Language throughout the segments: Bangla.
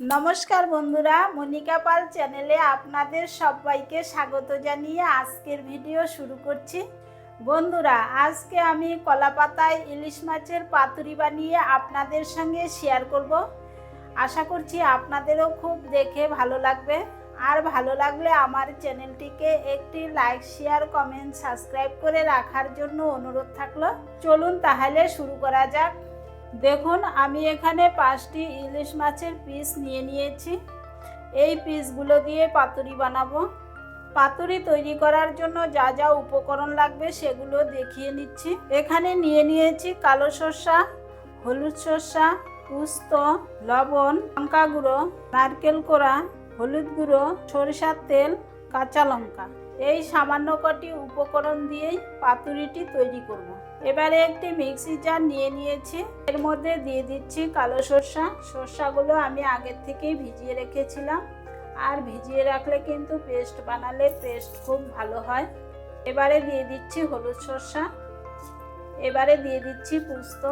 নমস্কার বন্ধুরা, মনিকা পাল চ্যানেলে আপনাদের সবাইকে স্বাগত জানিয়ে আজকের ভিডিও শুরু করছি। বন্ধুরা, আজকে আমি কলাপাতায় ইলিশ মাছের পাতুরি বানিয়ে আপনাদের সঙ্গে শেয়ার করব। আশা করছি আপনাদেরও খুব দেখে ভালো লাগবে। আর ভালো লাগলে আমার চ্যানেলটিকে একটি লাইক শেয়ার কমেন্ট সাবস্ক্রাইব করে রাখার জন্য অনুরোধ থাকল। চলুন তাহলে শুরু করা যাক। দেখুন, আমি এখানে পাঁচটি ইলিশ মাছের পিস নিয়ে নিয়েছি। এই পিসগুলো দিয়ে পাতুরি বানাবো। পাতুরি তৈরি করার জন্য যা যা উপকরণ লাগবে সেগুলো দেখিয়ে নিচ্ছি। এখানে নিয়ে নিয়েছি কালো সর্ষা, হলুদ সর্ষা পুস্ত লবণ, লঙ্কা গুঁড়ো, নারকেল কোড়া, হলুদ গুঁড়ো, সরিষার তেল, কাঁচা লঙ্কা। এই সামান্য কটি উপকরণ দিয়েই পাতুরিটি তৈরি করব। এবারে একটি মিক্সি জার নিয়ে নিয়েছি। এর মধ্যে দিয়ে দিচ্ছি কালো সর্ষা। সর্ষাগুলো আমি আগের থেকেই ভিজিয়ে রেখেছিলাম। আর ভিজিয়ে রাখলে কিন্তু পেস্ট বানালে পেস্ট খুব ভালো হয়। এবারে দিয়ে দিচ্ছি হলুদ সর্ষা। এবারে দিয়ে দিচ্ছি পুস্ত।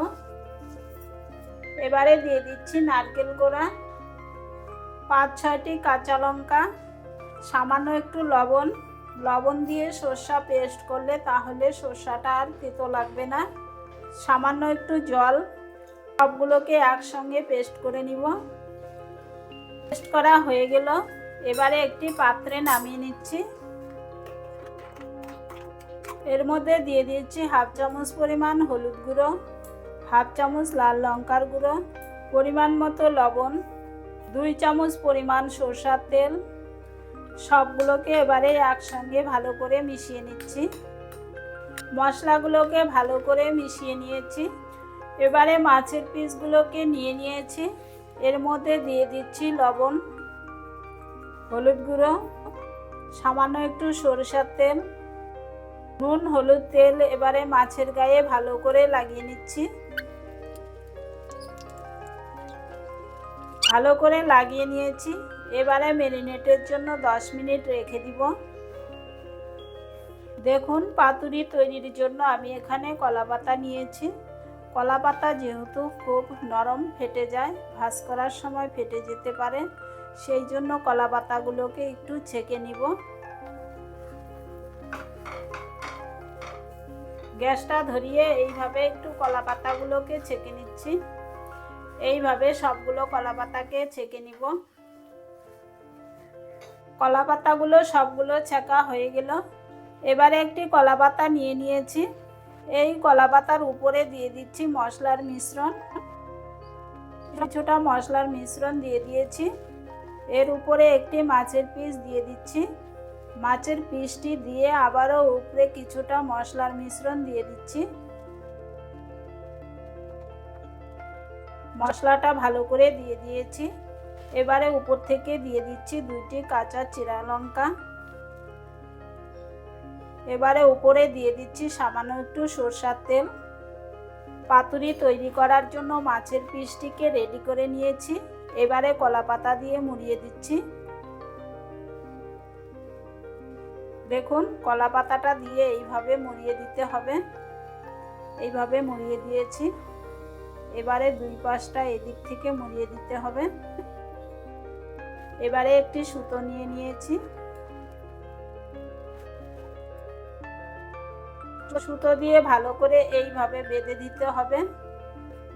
এবারে দিয়ে দিচ্ছি নারকেল গোড়া। পাঁচ ছয়টি কাঁচা লঙ্কা। সামান্য একটু লবণ। লবণ দিয়ে সর্ষা পেস্ট করলে তাহলে সর্ষাটা আর তেতো লাগবে না। সামান্য একটু জল, সবগুলোকে একসঙ্গে পেস্ট করে নিব। পেস্ট করা হয়ে গেল। এবারে একটি পাত্রে নামিয়ে নিচ্ছি। এর মধ্যে দিয়ে দিচ্ছি হাফ চামচ পরিমাণ হলুদ গুঁড়ো, হাফ চামচ লাল লঙ্কার গুঁড়ো, পরিমাণ মতো লবণ, দুই চামচ পরিমাণ সরষার তেল সবগুলোকে এবারে একসঙ্গে ভালো করে মিশিয়ে নিচ্ছি। মশলাগুলোকে ভালো করে মিশিয়ে নিয়েছি। এবারে মাছের পিসগুলোকে নিয়ে নিয়েছি। এর মধ্যে দিয়ে দিচ্ছি লবণ, হলুদ গুঁড়ো, সামান্য একটু সরষার তেল, নুন, হলুদ তেল এবারে মাছের গায়ে ভালো করে লাগিয়ে নিচ্ছি। ভালো করে লাগিয়ে নিয়েছি। এবারে মেরিনেটের জন্য 10 মিনিট রেখে দিব। দেখুন, পাতুরি তৈরির জন্য আমি এখানে কলাপাতা নিয়েছি। কলাপাতা যেহেতু খুব নরম ফেটে যায়, ভাজ করার সময় ফেটে যেতে পারে, সেই জন্য কলাপাতাগুলোকে একটু ছেঁকে নিব। গ্যাসটা ধরিয়ে এইভাবে একটু কলাপাতাগুলোকে ছেঁকে নিচ্ছি। এইভাবে সবগুলো কলাপাতাকে ছেঁকে নিব। কলা পাতাগুলো সবগুলো ছেঁকা হয়ে গেল। এবারে একটি কলা পাতা নিয়ে নিয়েছি। এই কলা পাতার উপরে দিয়ে দিচ্ছি মশলার মিশ্রণ। কিছুটা মশলার মিশ্রণ দিয়ে দিয়েছি। এর উপরে একটি মাছের পিস দিয়ে দিচ্ছি। মাছের পিসটি দিয়ে আবারও উপরে কিছুটা মশলার মিশ্রণ দিয়ে দিচ্ছি। মশলাটা ভালো করে দিয়ে দিয়েছি। এবারে উপর থেকে দিয়ে দিচ্ছি দুইটি কাঁচা চিরা লঙ্কা। এবারে উপরে দিয়ে দিচ্ছি সামান্য একটু সরষার তেল। পাতুরি তৈরি করার জন্য মাছের পিসটিকে রেডি করে নিয়েছি। এবারে কলা পাতা দিয়ে মুড়িয়ে দিচ্ছি। দেখুন কলা পাতাটা দিয়ে এইভাবে মুড়িয়ে দিতে হবে। এইভাবে মুড়িয়ে দিয়েছি। এবারে দুই পাশটা এদিক থেকে মুড়িয়ে দিতে হবে। এবারে একটি সুতো নিয়ে নিয়েছি। সুতো দিয়ে ভালো করে এইভাবে বেঁধে দিতে হবে।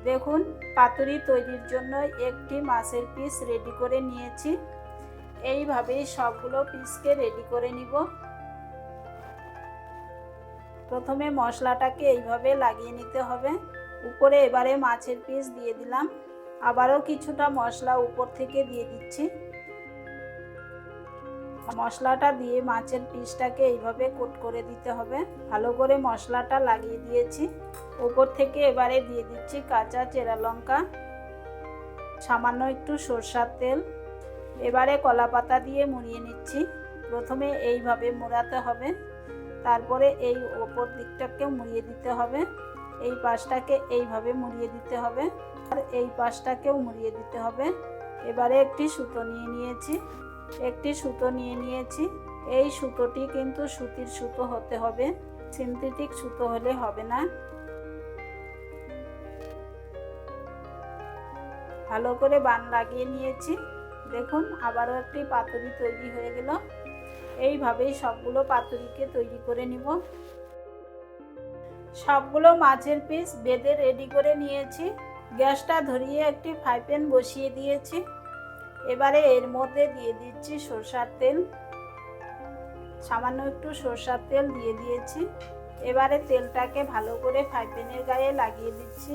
দেখুন, পাতুরি তৈরির জন্য একটি মাছের পিস রেডি করে নিয়েছি। এইভাবেই সবগুলো পিসকে রেডি করে নিব। প্রথমে মশলাটাকে এইভাবে লাগিয়ে নিতে হবে। উপরে এবারে মাছের পিস দিয়ে দিলাম। আবারও কিছুটা মশলা উপর থেকে দিয়ে দিচ্ছি। মশলাটা দিয়ে মাছের পিসটাকে এইভাবে কোট করে দিতে হবে। ভালো করে মশলাটা লাগিয়ে দিয়েছি। উপর থেকে এবারে দিয়ে দিচ্ছি কাঁচা চেরা লঙ্কা, সামান্য একটু সরষার তেল। এবারে কলা পাতা দিয়ে মুড়িয়ে নিচ্ছি। প্রথমে এইভাবে মোড়াতে হবে। তারপরে এই ওপর দিকটাকে মুড়িয়ে দিতে হবে। এই পাশটাকে এইভাবে মুড়িয়ে দিতে হবে। আর এই পাশটাকেও মুড়িয়ে দিতে হবে। এবারে একটি সুতো নিয়ে নিয়েছি। একটি সুতো নিয়ে নিয়েছি। এই সুতোটি কিন্তু সুতির সুতো হতে হবে। সিনথেটিক সুতো হলে হবে না। ভালো করে বান লাগিয়ে নিয়েছি। দেখুন, আবারও একটি পাতুরি তৈরি হয়ে গেল। এইভাবেই সবগুলো পাতুরিকে তৈরি করে নিব। সবগুলো মাছের পিস বেঁধে রেডি করে নিয়েছি। গ্যাসটা ধরিয়ে একটি ফ্রাই প্যান বসিয়ে দিয়েছি। এবারে এর মধ্যে দিয়ে দিচ্ছি সরষার তেল। সামান্য একটু সরষার তেল দিয়ে দিয়েছি। এবারে তেলটাকে ভালো করে ফ্রাই প্যানের গায়ে লাগিয়ে দিচ্ছি।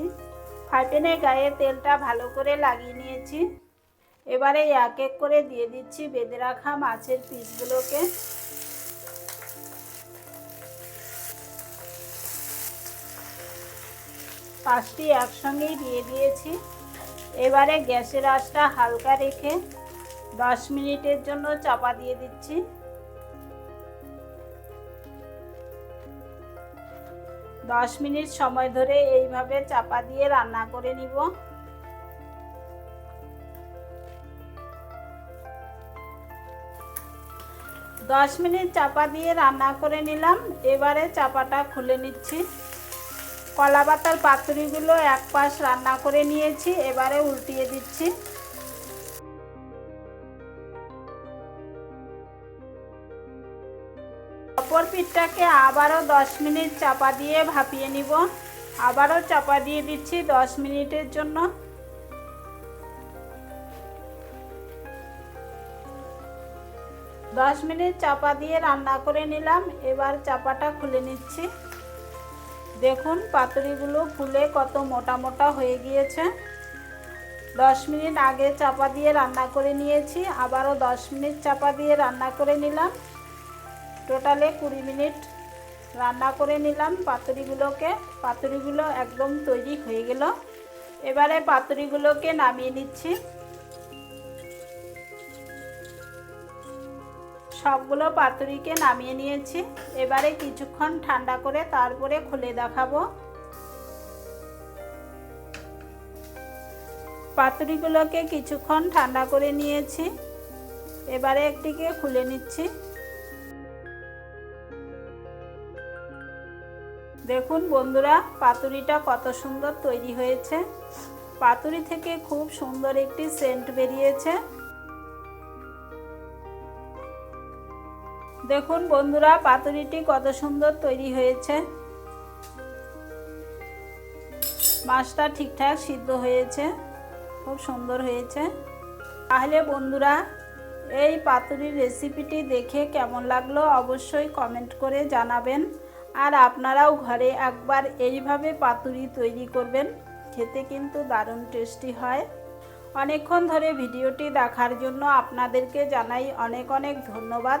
ফ্রাই প্যানের গায়ে তেলটা ভালো করে লাগিয়ে নিয়েছি। এবারে এক এক করে দিয়ে দিচ্ছি বেঁধে রাখা মাছের পিসগুলোকে। পাঁচটি একসঙ্গেই দিয়ে দিয়েছি। এবারে গ্যাসের আঁচটা হালকা রেখে দশ মিনিটের জন্য চাপা দিয়ে দিচ্ছি। দশ মিনিট সময় ধরে এইভাবে চাপা দিয়ে রান্না করে নিব। দশ মিনিট চাপা দিয়ে রান্না করে নিলাম। এবারে চাপাটা খুলে নিচ্ছি। কলা পাতার পাতুরিগুলো এক পাশ রান্না করে নিয়েছি, এবারে উল্টিয়ে দিচ্ছি। অপর পিঠটাকে আবারও দশ মিনিট চাপা দিয়ে ভাপিয়ে নিব। আবারও চাপা দিয়ে দিচ্ছি দশ মিনিটের জন্য। দশ মিনিট চাপা দিয়ে রান্না করে নিলাম, এবার চাপাটা খুলে নিচ্ছি। দেখুন, পাতুরিগুলো ফুলে কত মোটা মোটা হয়ে গিয়েছে। দশ মিনিট আগে চাপা দিয়ে রান্না করে নিয়েছি, আবারও দশ মিনিট চাপা দিয়ে রান্না করে নিলাম। টোটালে কুড়ি মিনিট রান্না করে নিলাম পাতুরিগুলোকে। পাতুরিগুলো একদম তৈরি হয়ে গেল। এবারে পাতুরিগুলোকে নামিয়ে নিচ্ছি। সবগুলো পাতুরিকে নামিয়ে নিয়েছি। এবারে কিছুক্ষণ ঠান্ডা করে তারপরে খুলে দেখাবো। পাতুরিগুলোকে কিছুক্ষণ ঠান্ডা করে নিয়েছি। এবারে একটিকে খুলে নিচ্ছি। দেখুন বন্ধুরা, পাতুরিটা কত সুন্দর তৈরি হয়েছে। পাতুরি থেকে খুব সুন্দর একটি সেন্ট বেরিয়েছে। দেখুন বন্ধুরা পাতুরিটি কত সুন্দর তৈরি হয়েছে। মাছটা ঠিকঠাক সিদ্ধ হয়েছে, খুব সুন্দর হয়েছে। তাহলে বন্ধুরা, এই পাতুরির রেসিপিটি দেখে কেমন লাগল অবশ্যই কমেন্ট করে জানাবেন। আর আপনারাও ঘরে একবার এইভাবে পাতুরি তৈরি করবেন, খেতে কিন্তু দারুণ টেস্টি হয়। অনেকক্ষণ ধরে ভিডিওটি দেখার জন্য আপনাদেরকে জানাই অনেক অনেক ধন্যবাদ।